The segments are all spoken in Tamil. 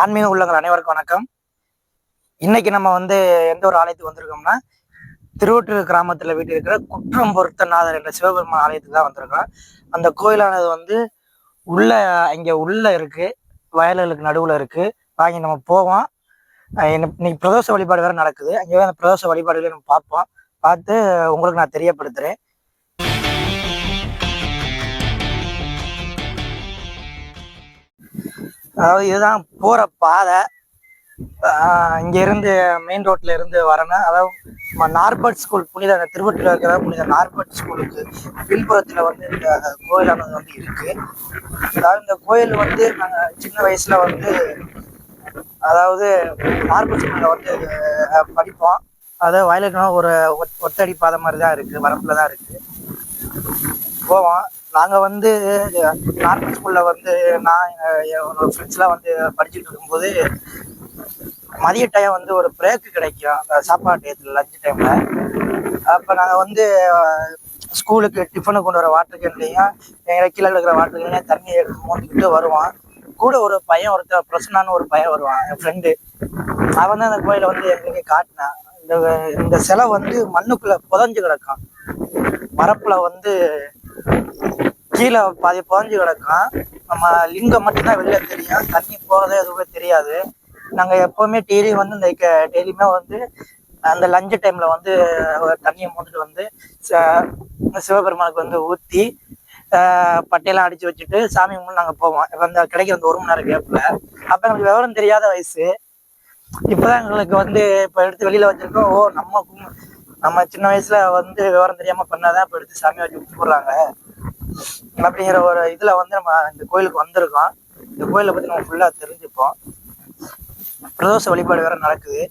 ஆன்மீக உள்ளங்கள் அனைவருக்கும் வணக்கம். இன்னைக்கு நம்ம வந்து எந்த ஒரு ஆலயத்துக்கு வந்திருக்கோம்னா திருவொற்று கிராமத்துல வீட்டு இருக்கிற குற்றம் பொருத்தநாதர் என்ற சிவபெருமான் ஆலயத்துக்கு தான் வந்திருக்கோம் அந்த கோயிலானது வந்து உள்ள இங்க உள்ள இருக்கு. வயல்களுக்கு நடுவுல இருக்கு. வாங்கி நம்ம போவோம். இன்னைக்கு பிரதோஷ வழிபாடு வேற நடக்குது. அங்கே அந்த பிரதோஷ வழிபாடுகளை நம்ம பார்ப்போம். பார்த்து உங்களுக்கு நான் தெரியப்படுத்துறேன். அதாவது இதுதான் போகிற பாதை. இங்கேருந்து இருந்து மெயின் ரோட்டில் இருந்து வரணும். அதாவது நம்ம நார்பர்ட் ஸ்கூல் புனித திருவட்டில இருக்கிற புனித நார்பர்ட் ஸ்கூலுக்கு பின்புறத்தில் வந்து இந்த கோயிலானது வந்து இருக்குது அதாவது இந்த கோயில் வந்து நாங்கள் சின்ன வயசில் வந்து அதாவது நார்பர்ட் ஸ்கூலில் வந்து படிப்போம். அதாவது வயலுக்குனா ஒரு ஒத்- ஒத்தடி பாதை மாதிரி தான் இருக்குது வரப்பில் தான் இருக்குது போவோம். நாங்க வந்து நார்மல் ஸ்கூல்ல வந்து நான் என்னோட ஃப்ரெண்ட்ஸ்லாம் வந்து படிச்சுட்டு இருக்கும்போது மதிய டைம் வந்து ஒரு பிரேக்கு கிடைக்கும். அந்த சாப்பாடு டயத்துல லஞ்ச் டைம்ல அப்ப நாங்க வந்து ஸ்கூலுக்கு டிஃபனுக்கு கொண்டு வர வாட்டர் கேன்லையும் எங்களை கீழே இருக்கிற வாட்டர் கேன்லையும் தண்ணி எடுத்து மோந்துக்கிட்டு வருவான் கூட ஒரு பையன் ஒருத்தர் பிரசன்னான்னு ஒரு பையன் வருவான் என் ஃப்ரெண்டு அவன் தான் அந்த கோயிலை வந்து எங்களுக்கு காட்டினான். இந்த இந்த சிலை வந்து மண்ணுக்குள்ள புதஞ்சு கிடக்கும். மரப்புல வந்து கீழே பாதி புதஞ்சு கிடக்கும். நம்ம லிங்கம் மட்டும்தான் வெளில தெரியும். தண்ணி போகிறதே எதுவுமே தெரியாது. நாங்கள் எப்போவுமே டெய்லி வந்து இந்த டெய்லியுமே வந்து அந்த லஞ்சு டைமில் வந்து தண்ணியை மூட்டுட்டு வந்து சிவபெருமானுக்கு வந்து ஊற்றி பட்டையெல்லாம் அடித்து வச்சுட்டு சாமி கும்பிட்டு நாங்கள் போவோம். இப்போ அந்த கிடைக்கிற அந்த ஒரு மணி நேரம் கேப்பில் அப்போ எங்களுக்கு விவரம் தெரியாத வயசு. இப்போதான் எங்களுக்கு வந்து இப்போ எடுத்து வெளியில் வச்சுருக்கோம். ஓ நம்ம நம்ம சின்ன வயசுல வந்து விவரம் தெரியாம பண்ணாதான் இப்ப எடுத்து சாமி வச்சு கூப்பிடுறாங்க அப்படிங்கிற ஒரு இதுல வந்து நம்ம இந்த கோயிலுக்கு வந்திருக்கோம். இந்த கோயிலை பத்தி நம்ம ஃபுல்லா தெரிஞ்சுப்போம். பிரதோஷ வழிபாடு வேற நடக்குது.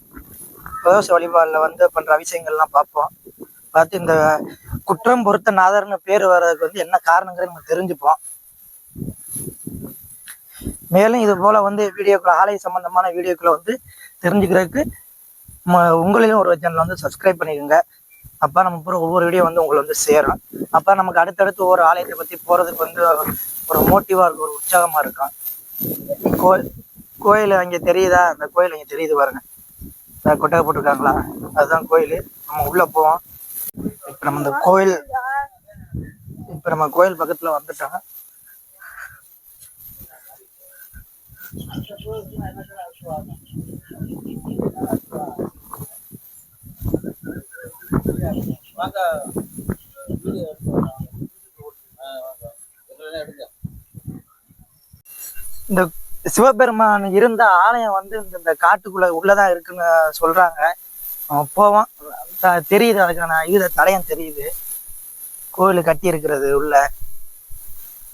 பிரதோஷ வழிபாடுல வந்து பண்ற அபிஷேகங்கள்லாம் பார்ப்போம். பார்த்து இந்த குற்றம் பொருத்த நாதர்னு பேர் வர்றதுக்கு வந்து என்ன காரணங்கிறது நம்ம தெரிஞ்சுப்போம். மேலும் இது போல வந்து வீடியோக்குள்ள ஆலய சம்பந்தமான வீடியோக்களை வந்து தெரிஞ்சுக்கிறதுக்கு உங்களிலும் உங்களையும் ஒரு சேனல் வந்து சப்ஸ்கிரைப் பண்ணிக்கோங்க. அப்போ நம்ம போகிற ஒவ்வொரு வீடியோ வந்து உங்களை வந்து சேரும். அப்போ நமக்கு அடுத்தடுத்து ஒவ்வொரு ஆலயத்தை பற்றி போகிறதுக்கு வந்து ஒரு மோட்டிவாக இருக்கும் ஒரு உற்சாகமாக இருக்கும். கோயில் கோயில் அங்கே தெரியுதா? அந்த கோயில் அங்கே தெரியுது பாருங்க. கொட்டகை போட்டிருக்காங்களா? அதுதான் கோயில். நம்ம உள்ளே போவோம். இப்போ நம்ம இந்த கோயில் இப்போ நம்ம கோயில் பக்கத்தில் வந்துட்டோம். இந்த சிவபெருமான் இருந்த ஆலயம் வந்து இந்த இந்த காட்டுக்குள்ள உள்ளதான் இருக்குன்னு சொல்றாங்க. அவன் போவான். த- தெரியுது அதுக்கான இது தடயம் தெரியுது. கோயில் கட்டி இருக்கிறது உள்ள.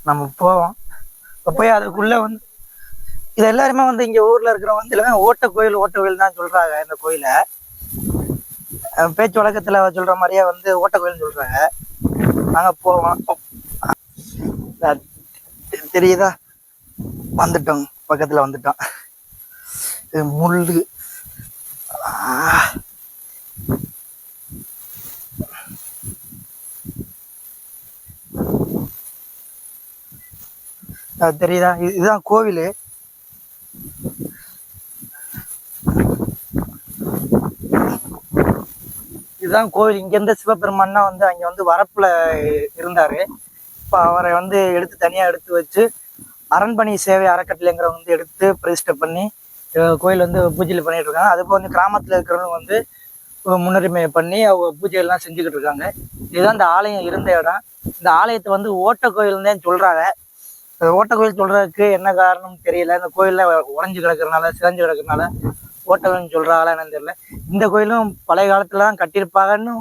நம்ம போவோம். இப்போ போய் அதுக்குள்ள வந்து இது எல்லாருமே வந்து இங்க ஊர்ல இருக்கிறவங்க வந்து எல்லாமே ஓட்ட கோயில் ஓட்ட கோயில் தான் சொல்றாங்க இந்த கோயிலை. பேச்சு வழக்கத்துல சொல்ற மாதிரியே வந்து ஓட்ட கோயில்னு சொல்றாங்க. நாங்க போவோம். தெரியுதா? வந்துட்டோம். பக்கத்துல வந்துட்டோம். முள்ளு. ஆ. தெரியுதா? இது- இதுதான் கோவில். இதுதான் கோவில். இங்கேருந்து சிவபெருமான்னா வந்து அங்க வந்து வரப்புல இருந்தார். இப்போ அவரை வந்து எடுத்து தனியாக எடுத்து வச்சு அரண்மனை சேவை அறக்கட்டளைங்கிறவங்க வந்து எடுத்து பிரதிஷ்டை பண்ணி கோயில் வந்து பூஜையில் பண்ணிட்டு இருக்காங்க. அதுபோல் வந்து கிராமத்தில் இருக்கிறவங்க வந்து முன்னுரிமை பண்ணி அவங்க பூஜைகள்லாம் செஞ்சுக்கிட்டு இருக்காங்க. இதுதான் இந்த ஆலயம் இருந்த இடம். இந்த ஆலயத்தை வந்து ஓட்ட கோயில்னு தான் சொல்கிறாங்க ஓட்ட கோயில் சொல்றதுக்கு என்ன காரணம் தெரியல. இந்த கோயிலில் உறைஞ்சு கிடக்கறனால சிதஞ்சு கிடக்கறனால ஓட்ட சொல்கிறாங்களா என்னன்னு தெரியல. இந்த கோயிலும் பழைய காலத்தில் தான் கட்டியிருப்பாங்கன்னு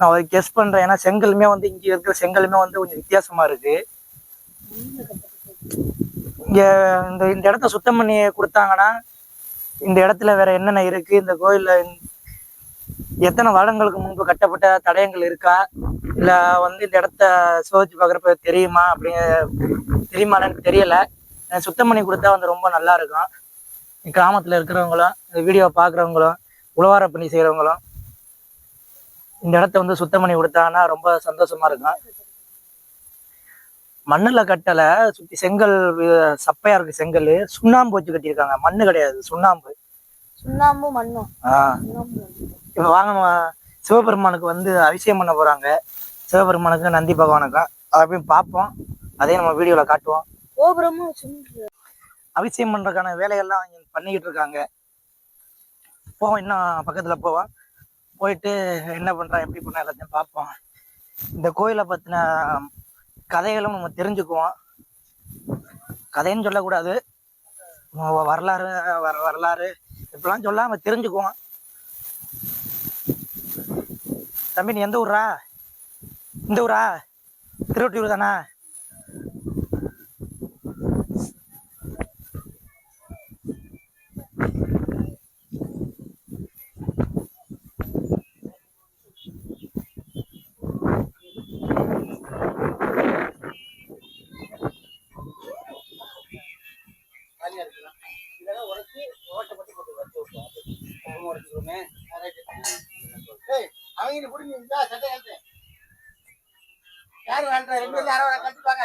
நான் ஒரு கெஸ் பண்ணுறேன் ஏன்னா செங்கலுமே வந்து இங்கே இருக்கிற செங்கலுமே வந்து கொஞ்சம் வித்தியாசமாக இருக்குது இங்கே இந்த இந்த இடத்த சுத்தம் பண்ணி கொடுத்தாங்கன்னா இந்த இடத்துல வேற என்னென்ன இருக்குது இந்த கோயிலில் எத்தனை வருடங்களுக்கு முன்பு கட்டப்பட்ட தடயங்கள் இருக்கா? இல்லை வந்து இந்த இடத்த சோதிச்சு பார்க்குறப்ப தெரியுமா? அப்படிங்க தெரியுமான்னு தெரியல. சுத்தம் பண்ணி கொடுத்தா வந்து ரொம்ப நல்லா இருக்கும். கிராமத்துல இருக்கிறவங்களும் இந்த வீடியோ பாக்குறவங்களும் உழவார பணி செய்யறவங்களும் இந்த இடத்த வந்து சுத்தம் பண்ணி கொடுத்தாங்கன்னா ரொம்ப சந்தோஷமா இருக்கும். மண்ணுல கட்டல சுத்தி செங்கல் வி- சப்பையா இருக்கு செங்கல் சுண்ணாம்பு வச்சு கட்டியிருக்காங்க. மண்ணு கிடையாது சுண்ணாம்பு. சுண்ணாம்பு மண்ணும். மண்ணும். இப்ப வாங்க சிவபெருமானுக்கு வந்து அபிஷேகம் பண்ண போறாங்க. சிவபெருமானுக்கு நந்தி பகவானுக்கும். அதை போய் பார்ப்போம். அதையும் நம்ம வீடியோல காட்டுவோம். கோபுரமும் அபிஷேகம் பண்றதுக்கான வேலைகள்லாம் பண்ணிக்கிட்டு இருக்காங்க. போவோம் இன்னும் பக்கத்துல போவோம். போயிட்டு என்ன பண்றான் எப்படி பண்றான் எல்லாத்தையும் பார்ப்போம். இந்த கோயிலை பத்தின கதைகளும் நம்ம தெரிஞ்சுக்குவோம். கதைன்னு சொல்லக்கூடாது. வரலாறு வர வரலாறு இப்படிலாம் சொல்லாம நம்ம தெரிஞ்சுக்குவோம். தம்பி நீ எந்த ஊரா இந்த ஊரா? திருவொட்டியூர் தானே? வாங்கிட்டு குடிங்க சட்டை யாரும் வேண்டாம் ரெண்டு பேரும் யாரும் கட்டிப்பாங்க.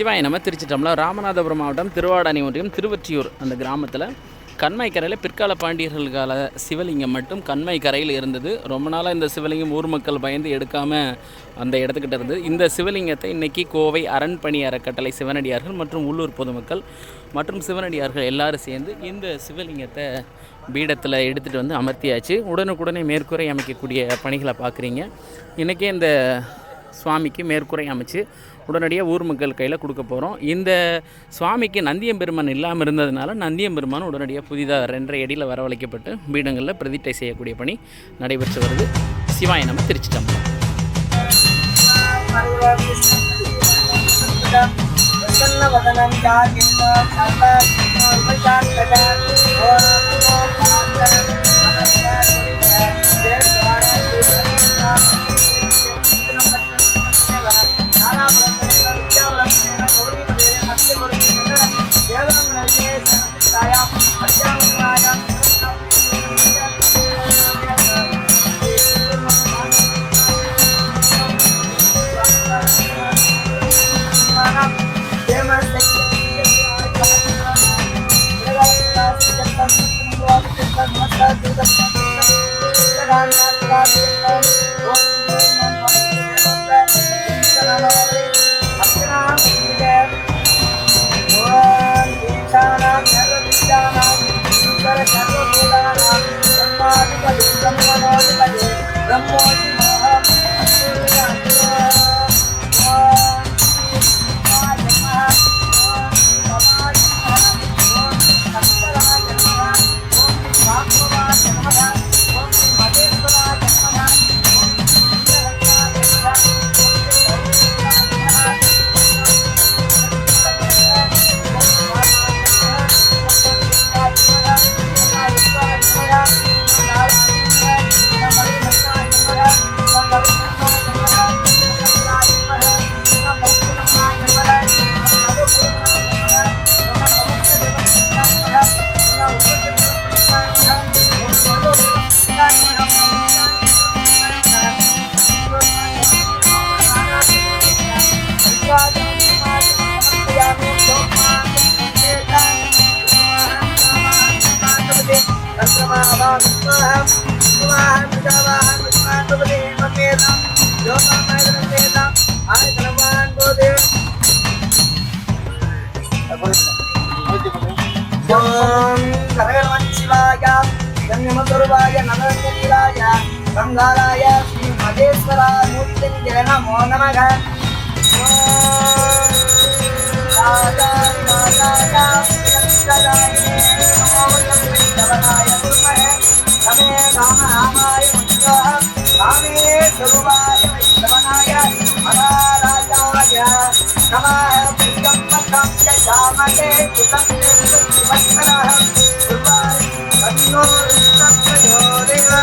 சிவாய் நம்ம திருச்சிட்டம்ல ராமநாதபுரம் மாவட்டம் திருவாடானி ஒன்றியம் திருவற்றியூர் அந்த கிராமத்தில் கண்மாய் கரையில் பிற்கால பாண்டியர்கள் கால சிவலிங்கம் மட்டும் கண்மை கரையில் இருந்தது. ரொம்ப நாளாக இந்த சிவலிங்கம் ஊர் மக்கள் பயந்து எடுக்காமல் அந்த இடத்துக்கிட்ட இருந்தது. இந்த சிவலிங்கத்தை இன்றைக்கி கோவை அரண்பணி அறக்கட்டளை சிவனடியார்கள் மற்றும் உள்ளூர் பொதுமக்கள் மற்றும் சிவனடியார்கள் எல்லாரும் சேர்ந்து இந்த சிவலிங்கத்தை பீடத்தில் எடுத்துகிட்டு வந்து அமர்த்தியாச்சு. உடனுக்குடனே மேற்கூரை அமைக்கக்கூடிய பணிகளை பார்க்குறீங்க இன்றைக்கே இந்த சுவாமிக்கு மேற்கூரை அமைச்சு உடனடியாக ஊர் மக்கள் கையில் கொடுக்க போகிறோம் இந்த சுவாமிக்கு நந்தியம்பெருமான் இல்லாமல் இருந்ததுனால நந்தியம்பெருமான் உடனடியாக புதிதாக ரெண்டரை அடியில் வரவழைக்கப்பட்டு பீடங்களில் பிரதிட்டை செய்யக்கூடிய பணி நடைபெற்று வருது. சிவாய நம்ம శివాయ గంగమధుర్వాయ నమశీలాయ గంగారాయ శ్రీ మహేశ్వర మూర్తి జయ నమో నమగ రామాయ கங்காராய ஸ்ரீ மகேஸ்வரா மூர்த்திஞ்சய நமோ நமக நம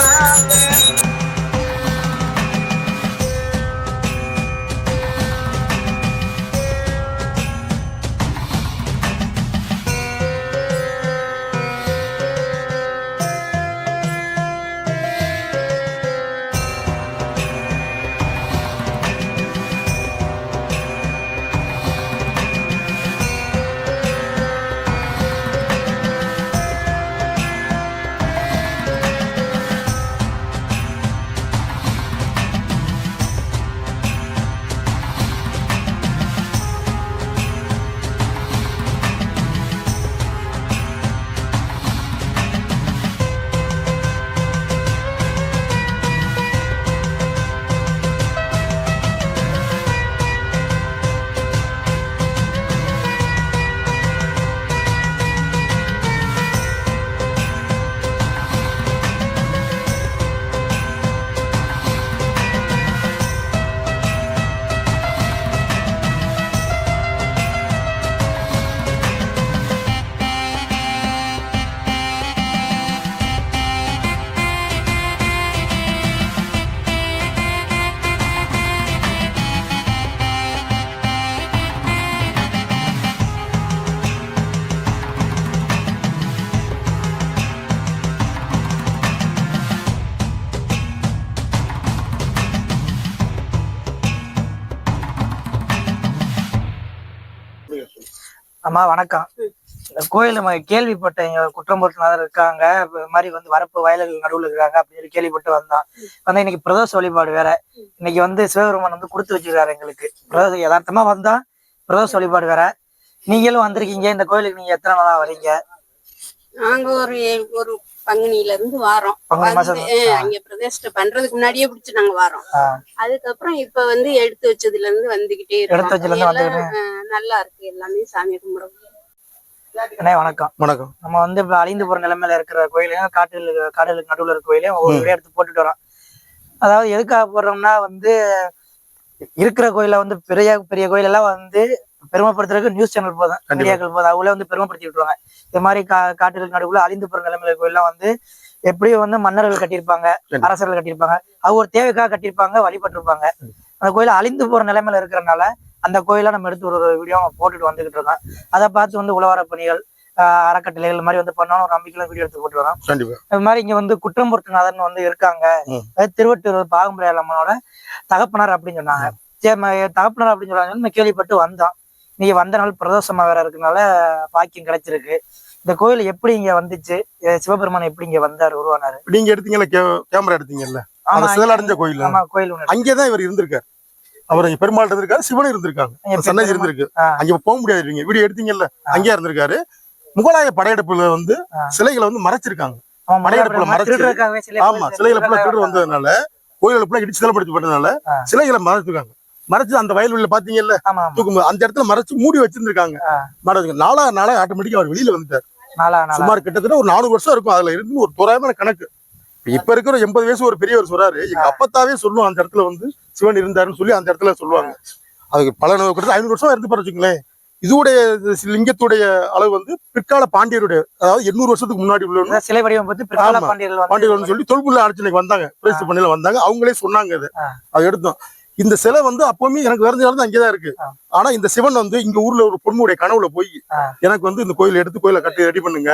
அம்மா வணக்கம். இந்த கோயில் கேள்விப்பட்டேன் இங்க குற்றம்புறத்தினால இருக்காங்க. இது மாதிரி வந்து வரப்பு வயல்கள் நடுவில் இருக்காங்க அப்படின்னு சொல்லி கேள்விப்பட்டு வந்தோம் வந்து இன்னைக்கு பிரதோஷ வழிபாடு வேற. இன்னைக்கு வந்து சிவபெருமான் வந்து கொடுத்து வச்சிருக்காரு எங்களுக்கு. பிரதோஷ யதார்த்தமா வந்தா பிரதோஷ வழிபாடு வேற. நீங்களும் வந்திருக்கீங்க. இந்த கோயிலுக்கு நீங்க எத்தனை நாளா வரீங்க? நாங்க ஒரு ஒரு பங்குனியில இருந்து வாரோம் அங்க பிரதேசத்தை பண்றதுக்கு முன்னாடியே பிடிச்சு நாங்க வாரோம். அதுக்கப்புறம் இப்ப வந்து எடுத்து வச்சதுல இருந்து வந்துகிட்டே. அஹ், நல்லா இருக்கு. எல்லாமே சாமி கும்பிடுறோம் அண்ணே வணக்கம். வணக்கம். நம்ம வந்து இப்ப அழிந்து போற நிலைமையில இருக்கிற கோயிலையும் காட்டில் காடுகளுக்கு நடுவுல இருக்க கோயிலையும் ஒவ்வொரு எடுத்து போட்டுட்டு வரோம். அதாவது எதுக்காக போடுறோம்னா வந்து இருக்கிற கோயில வந்து பெரிய பெரிய கோயில் எல்லாம் வந்து பெருமைப்படுத்துறதுக்கு நியூஸ் சேனல் போதும். மீடியாக்கள் போதும். அவங்களே வந்து பெருமைப்படுத்தி விட்டுருவாங்க. இது மாதிரி கா காட்டுகளுக்கு நடுவுல அழிந்து போற நிலைமையில கோயில்லாம் வந்து எப்படியும் வந்து மன்னர்கள் கட்டியிருப்பாங்க. அரசர்கள் கட்டியிருப்பாங்க. அவங்க ஒரு தேவைக்காக கட்டியிருப்பாங்க வழிபட்டிருப்பாங்க. அந்த கோயில் அழிந்து போற நிலைமையில இருக்கிறனால அந்த கோயிலை நம்ம எடுத்து ஒரு வீடியோ போட்டுட்டு வந்துகிட்டு இருக்கோம் அதை பார்த்து வந்து உழவார பணிகள் அறக்கட்டளைகள் இந்த மாதிரி வந்து பண்ணணும் ஒரு நம்பிக்கையில வீடியோ எடுத்து போட்டு வரோம். அது மாதிரி இங்க வந்து குற்றம்புறத்தினாதன் வந்து இருக்காங்க. திருவட்டூர் பாகம்பரிய அம்மனோட தகப்பனார் அப்படின்னு சொன்னாங்க. சரி தகப்பனார் அப்படின்னு சொன்னாங்க கேள்விப்பட்டு வந்தோம். நீங்க வந்த நாள் பிரதோஷமா வேற இருக்கனால பாக்கியம் கிடைச்சிருக்கு. இந்த கோயில் எப்படி இங்க வந்துச்சு? சிவபெருமான் எப்படி இங்க வந்தாரு உருவானாரு? நீங்க எடுத்தீங்கல்ல கேமரா எடுத்தீங்கல்ல? சிதலடைஞ்ச கோயில். ஆமா கோயில். அங்கேதான் இவர் இருந்திருக்காரு. அவர் பெருமாள் இருந்திருக்காரு சிவனும் இருந்திருக்காங்க. சன்னதி. இருந்திருக்கு. அங்க போக முடியாது நீங்க வீடியோ எடுத்தீங்கல்ல அங்கேயே இருந்திருக்காரு. முகலாய படையெடுப்புல வந்து. சிலைகளை வந்து மறைச்சிருக்காங்க. ஆமா, மலையடிப்புல மலையடிப்புல மறைச்சு- திருடுறதுக்காகவே சிலை ஆமா சிலைகளை ஃபுல்லா திருடு வந்ததுனால கோயில்களை ஃபுல்லா இடிச்சு சிலப்படுத்தி பண்ணதுனால. சிலைகளை மறைச்சிருக்காங்க. மறைச்சு அந்த வயல்வெளியில பாத்தீங்கல்ல? ஆமா ஆமா. தூக்கும் அந்த இடத்துல மறைச்சு மூடி வச்சிருந்திருக்காங்க. ஆ. மறைச்சு நாளா ஆட்டோமேட்டிக்கா அவர் வெளியில வந்துட்டார். சுமார் கிட்டத்தட்ட ஒரு நானூறு வருஷம் இருக்கும். அதுல இருந்து ஒரு தோராயமான கணக்கு. இப்ப இருக்கிற எண்பது வயசு ஒரு பெரியவர் சொல்றாரு எங்க அப்பத்தாவே சொல்லுவோம் அந்த இடத்துல வந்து சிவன் இருந்தாருன்னு சொல்லி அந்த இடத்துல சொல்லுவாங்க. அதுக்கு பல கிட்டத்தட்ட ஐநூறு வருஷம் இருந்து வச்சுங்களேன் இதுவுடைய இது லிங்கத்துடைய அளவு வந்து பிற்கால பாண்டியருடைய அதாவது எண்ணூறு வருஷத்துக்கு முன்னாடி இந்த சிலை வடிவம். பாண்டியர்கள் பாண்டியர்கள் சொல்லி தொல்புள்ள ஆட்சிக்கு வந்தாங்க. பிரேசிட் பண்ணையில வந்தாங்க. அவங்களே சொன்னாங்க. அது எடுத்தோம். இந்த சிலை வந்து அப்பவுமே எனக்கு விரைஞ்ச இடம் அங்கேதான் இருக்கு. ஆனா இந்த சிவன் வந்து இங்க ஊர்ல ஒரு பொண்ணுடைய கனவுல போய். எனக்கு வந்து இந்த கோயிலை எடுத்து கோயிலை கட்டி ரெடி பண்ணுங்க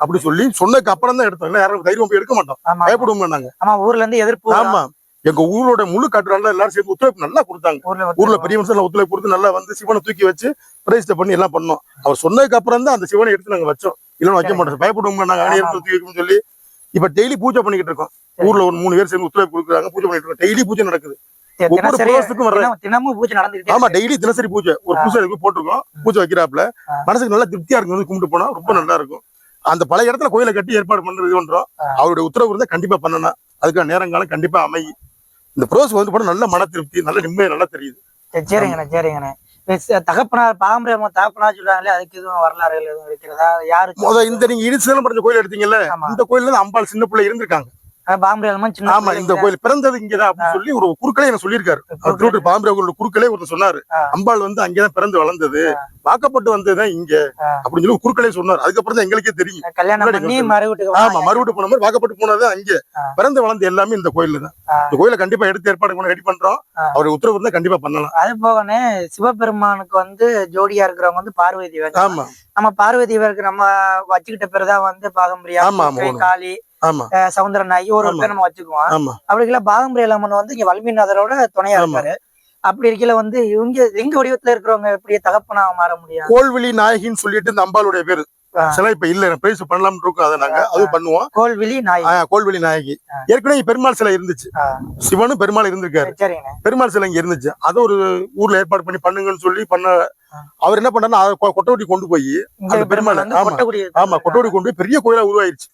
அப்படி சொல்லி சொன்னதுக்கு அப்புறம் தான் எடுத்தோம். யாரும் தைரியம் போய் எடுக்க மாட்டோம். பயப்படுவோம் நாங்க ஆமா ஊர்ல இருந்து எதிர்ப்பு ஆமா. எங்க ஊரோட முழு காட்டுறாங்க எல்லாரும் சேர்ந்து ஒத்துழைப்பு நல்லா கொடுத்தாங்க. ஊர்ல பெரிய மனுஷன் ஒத்துழைப்பு கொடுத்து நல்லா வந்து சிவனை தூக்கி வச்சு பிரதிஷ்டை பண்ணி எல்லாம் பண்ணோம். அவர் சொன்னதுக்கு அப்புறம் தான் அந்த சிவனை எடுத்து நாங்க வச்சோம். இல்லைன்னு வைக்க மாட்டோம். பயப்படுவோம் நாங்க எடுத்து தூக்கி வைக்கணும்னு சொல்லி இப்ப டெய்லி பூஜை பண்ணிக்கிட்டு இருக்கோம். ஊர்ல ஒரு மூணு பேர் சேர்ந்து ஒத்துழைப்பு கொடுக்குறாங்க. பூஜை பண்ணிட்டு இருக்கோம். டெய்லி பூஜை நடக்குது. தினமும் பூஜை நடந்துகிட்டே ஆமா. டெய்லி தினசரி பூஜை. ஒரு பூஜை போட்டிருக்கோம். பூஜை வைக்கிறாப்புல. மனசுக்கு நல்லா திருப்தியா இருக்கும் வந்து கும்பிட்டு போனா ரொம்ப நல்லா இருக்கும். அந்த பழைய இடத்துல கோயிலை கட்டி ஏற்பாடு பண்றது இது பண்றோம். ஆ. அவருடைய உத்தரவு இருந்தா கண்டிப்பா பண்ணணும். அதுக்கான நேரங்காலம் கண்டிப்பா அமையும். இந்த ப்ரோஸ் வந்து போனா நல்ல மன திருப்தி நல்ல நிம்மதி நல்லா தெரியுது. சரி, சரிங்கண்ணே சரிங்கண்ணே. தகப்பனார் பாரம்பரியம் தகப்பனார் சொல்றாங்களே அதுக்கு எதுவும் வரலாறுகள் எதுவும் இருக்கிறதா? யாரு இந்த நீங்க இடிச்சுதலம் படைஞ்ச கோயில் எடுத்தீங்கல்ல இந்த கோயில்ல அம்பாள் சின்ன பிள்ளை இருந்திருக்காங்க. பாரம்பரியம் சின்ன ஆமா இந்த கோயில் பிறந்தது இங்கதான் அப்படின்னு சொல்லி ஒரு குறுக்களே என்ன சொல்லியிருக்காரு. அவர் பாம்பே கோயிலோட குறுக்களே ஒருத்தர் சொன்னாரு. அம்பாள் வந்து அங்கேதான் பிறந்து வளர்ந்தது. வாக்கப்பட்டு வந்ததுதான் இங்க. அப்படின்னு சொல்லி குறுக்களே சொன்னார். அதுக்கப்புறம் தான் எங்களுக்கே தெரியும். ஆமா மறுபடியும் போன மாதிரி வாக்கப்பட்டு போனது அங்கே. பிறந்து வளர்ந்து எல்லாமே இந்த கோயில்ல தான். இந்த கோயிலை கண்டிப்பா எடுத்து ஏற்பாடு பண்ண ரெடி பண்றோம். ஆ. அவருடைய உத்தரவு இருந்தா கண்டிப்பா பண்ணலாம். அது போகனே சிவபெருமானுக்கு வந்து ஜோடியா இருக்கிறவங்க வந்து பார்வதி தேவி ஆமா. நம்ம பார்வதி நம்ம வச்சுக்கிட்ட பேருதான் வந்து ஆமா, துர்க்கை, காளி ஆமா அஹ் சவுந்தரநாயகி ஒரு. பேர் நம்ம வச்சுக்குவோம் அப்படிங்களா பாகம்பிரிய அம்மன் வந்து இங்க வல்மீநாதரோட துணையா. இருக்காரு அப்படி இருக்கையில வந்து இவங்க லிங்க வடிவத்துல இருக்கிறவங்க எப்படி தகப்பனா மாற முடியும் கோல்விழி நாயகின்னு சொல்லிட்டு இந்த அம்பாளுடைய பேரு. சில இப்ப இல்ல பிரைஸ் பண்ணலாம்னு இருக்கோம் அதை நாங்க அது பண்ணுவோம். கோல்விழி நாய் ஆ, கோல்விழி நாயகி. ஏற்கனவே பெருமாள் சிலை இருந்துச்சு. சிவனும் பெருமாள் இருந்திருக்காரு. பெருமாள் சிலை இங்க இருந்துச்சு. அதை ஒரு ஊர்ல ஏற்பாடு பண்ணி பண்ணுங்கன்னு சொல்லி பண்ண. அவர் என்ன கொ- கொட்டவட்டி கொண்டு போய் அந்த பெருமாள் ஆமா. ஆமா கொட்டவட்டி கொண்டு போய் பெரிய கோயிலா உருவாயிருச்சு.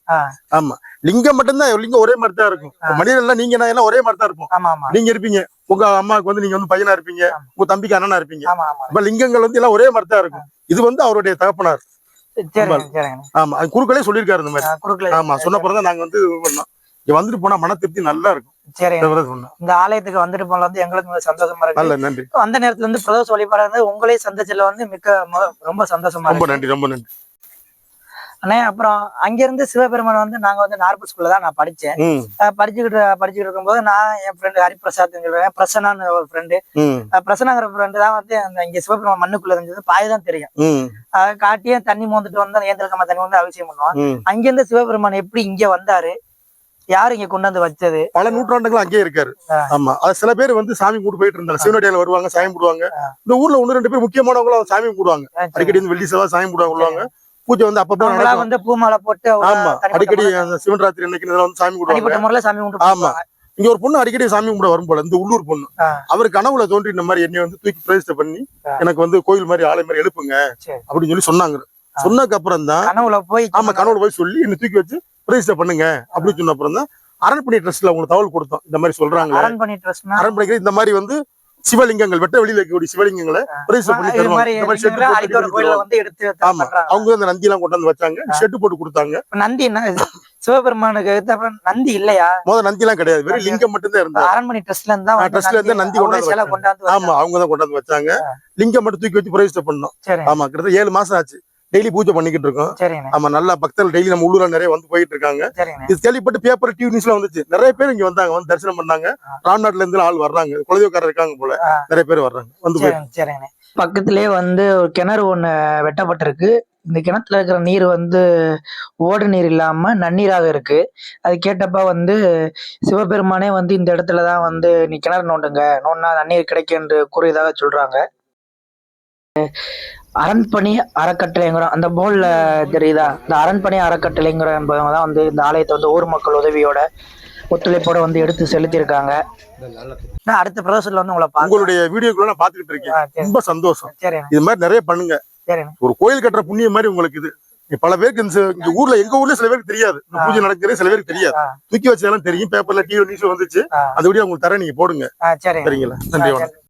ஆமா. லிங்கம் மட்டும்தான் லிங்கம் ஒரே மாதிரி தான் இருக்கும். மனிதன் எல்லாம் நீங்க நான் எல்லாம் ஒரே மாதிரி தான் ஆமா நீங்க இருப்பீங்க. உங்க அம்மாவுக்கு வந்து நீங்க வந்து பையனா இருப்பீங்க. உங்க தம்பிக்கு அண்ணனா இருப்பீங்க. லிங்கங்கள் வந்து எல்லாம் ஒரே மாதிரி தான் இருக்கும். இது வந்து அவருடைய தகப்பனார். ஆமா. அது குறுக்களே சொல்லியிருக்காரு இந்த மாதிரி. ஆமா சொன்ன பிறகு நாங்க வந்து பண்ணோம். இங்க வந்துட்டு போனா மன திருப்தி நல்லா இருக்கும் சரிங்க இந்த ஆலயத்துக்கு வந்துட்டு போனது வந்து எங்களுக்கு சந்தோஷமா இருக்கு. அந்த நேரத்துல இருந்து பிரதோஷ வழிபாடு வந்து உங்களையும் சந்திச்சதுல வந்து மிக்க ரொம்ப சந்தோஷமா ரொம்ப நன்றி ரொம்ப நன்றி. அண்ணே அப்புறம் அங்கிருந்து சிவபெருமான் வந்து நாங்க வந்து நார்பல் ஸ்கூல்ல தான் நான் படிச்சேன். படிச்சுக்கிட்டு படிச்சுக்கிட்டு இருக்கும்போது நான் என் ஃப்ரெண்டு ஹரிபிரசாத் சொல்லுவேன் பிரசன்னான்னு ஒரு ஃப்ரெண்டு ம். பிரசன்னாங்கிற ஃப்ரெண்டு தான் வந்து அந்த இங்க சிவபெருமான் மண்ணுக்குள்ள இருந்தது. பாய் தான் தெரியும். காட்டியே தண்ணி மோந்துட்டு வந்து ஏந்திரக்கமா தண்ணி வந்து அவசியம் பண்ணுவோம் அங்கிருந்து சிவபெருமான் எப்படி இங்க வந்தாரு? யாரு இங்க கொண்டாந்து வச்சது? பல நூற்றாண்டுகள் அங்கேயே இருக்காரு. ஆமா. அது சில பேர் வந்து சாமி கும்பிட்டு போயிட்டு இருந்தாங்க. சிவனடியால வருவாங்க சாமி கும்பிடுவாங்க. ஆ. இந்த ஊர்ல ஒண்ணு ரெண்டு பேர் முக்கியமானவங்களும் சாமி சரி. அடிக்கடி இந்த வெள்ளி செவ்வாய் சாமி வருவாங்க பூஜை வந்து அப்பப்ப வந்து பூமாலை போட்டு ஆமா அடிக்கடி சிவன் ராத்திரி அன்னைக்கு வந்து சாமி கும்பிடுவாங்க முறையில சாமி கும்பிட்டு ஆமா. இங்க ஒரு பொண்ணு அடிக்கடி சாமி கும்பிட வரும் போல இந்த உள்ளூர் பொண்ணு. அவர் கனவுல தோன்றி இந்த மாதிரி என்னை வந்து தூக்கி பிரதிஷ்டை பண்ணி. எனக்கு வந்து கோயில் மாதிரி ஆலை மாதிரி எழுப்புங்க. அப்படின்னு சொல்லி சொன்னாங்க. சொன்னதுக்கு அப்புறம் தான் கனவுல போய் ஆமா கனவுல போய் சொல்லி என்ன தூக்கி வச்சு பிரதிஷ்டை பண்ணுங்க அப்படின்னு சொன்ன அப்புறம் தான் அரண்மனை ட்ரஸ்ட்ல உங்களுக்கு தகவல் கொடுத்தோம் இந்த மாதிரி சொல்றாங்க அரண்மனை ட்ரஸ்ட்னா அரண்மனைக்கு இந்த மாதிரி வந்து சிவலிங்கங்கள் வெட்ட வெளியில இருக்கக்கூடிய சிவலிங்கங்களை பிரதிஷ்டை பண்ணி தருவாங்க. ஆமா. அவங்க அந்த நந்தி எல்லாம் கொண்டு வந்து வச்சாங்க. ஷெட் போட்டு கொடுத்தாங்க. நந்தி என்ன சிவபெருமானுக்கு அப்புறம் நந்தி இல்லையா? முதல்ல நந்தி எல்லாம் கிடையாது. வெறும் லிங்கம் மட்டும்தான் இருந்தா அரண்மனை ட்ரஸ்ட்ல இருந்தா trustல இருந்து நந்தி கொண்டாந்து. கொண்டாந்து ஆமா அவங்க தான் கொண்டாந்து வச்சாங்க. லிங்கம் மட்டும் தூக்கி வச்சு பிரதிஷ்டை பண்ணோம் சரி. ஆமா கிட்டத்தட்ட ஏழு மாசம் ஆச்சு. டெய்லி பூஜை பண்ணிக்கிட்டு இருக்கோம். ஆமா நல்லா பக்தர்கள் டெய்லி நம்ம உள்ளூர்ல நிறைய வந்து போயிட்டு இருக்காங்க. இது கேள்விப்பட்டு பேப்பர் டிவி நியூஸ்ல வந்துச்சு. நிறைய பேர் இங்க வந்தாங்க வந்து தரிசனம் பண்ணாங்க. ராம்நாட்ல இருந்து ஆள் வர்றாங்க. குலதெய்வக்காரர் இருக்காங்க போல. நிறைய பேர் வர்றாங்க. வந்து சரிண்ணே பக்கத்திலே வந்து ஒரு கிணறு ஒண்ணு வெட்டப்பட்டிருக்கு. இந்த கிணத்துல இருக்கிற நீர் வந்து ஓடு நீர் இல்லாம நன்னீராக இருக்கு. அது கேட்டப்ப வந்து சிவபெருமானே வந்து இந்த இடத்துல தான் வந்து நீ கிணறு நோண்டுங்க. நோண்டா நன்னீர் கிடைக்கும் என்று கூறியதாக சொல்றாங்க. அரண்பணி அறக்கட்டளைங்கிற அந்த போர்டில் தெரியுதா? இந்த அரண்பணி அறக்கட்டளைங்கிற என்பவங்க தான் வந்து இந்த ஆலயத்தை வந்து ஊர் மக்கள் உதவியோட ஒத்துழைப்போட வந்து எடுத்து செலுத்தியிருக்காங்க. நான் அடுத்த பிரதேசத்துல வந்து உங்களை உங்களுடைய வீடியோக்குள்ள நான் பாத்துக்கிட்டு இருக்கேன். ரொம்ப சந்தோஷம். இது மாதிரி நிறைய பண்ணுங்க. ஒரு கோயில் கட்டுற புண்ணியம் மாதிரி உங்களுக்கு இது. பல பேருக்கு இந்த ஊர்ல எங்க ஊர்ல சில பேருக்கு தெரியாது. இந்த பூஜை நடக்கிறது சில பேருக்கு தெரியாது. தூக்கி வச்சதெல்லாம் தெரியும். பேப்பர்ல டிவி நியூஸ்ல வந்துச்சு. ஆ. அந்த வீடியோ உங்களுக்கு தரேன் நீங்க போடுங்க. சரிங்களா? நன்றி வணக்கம்.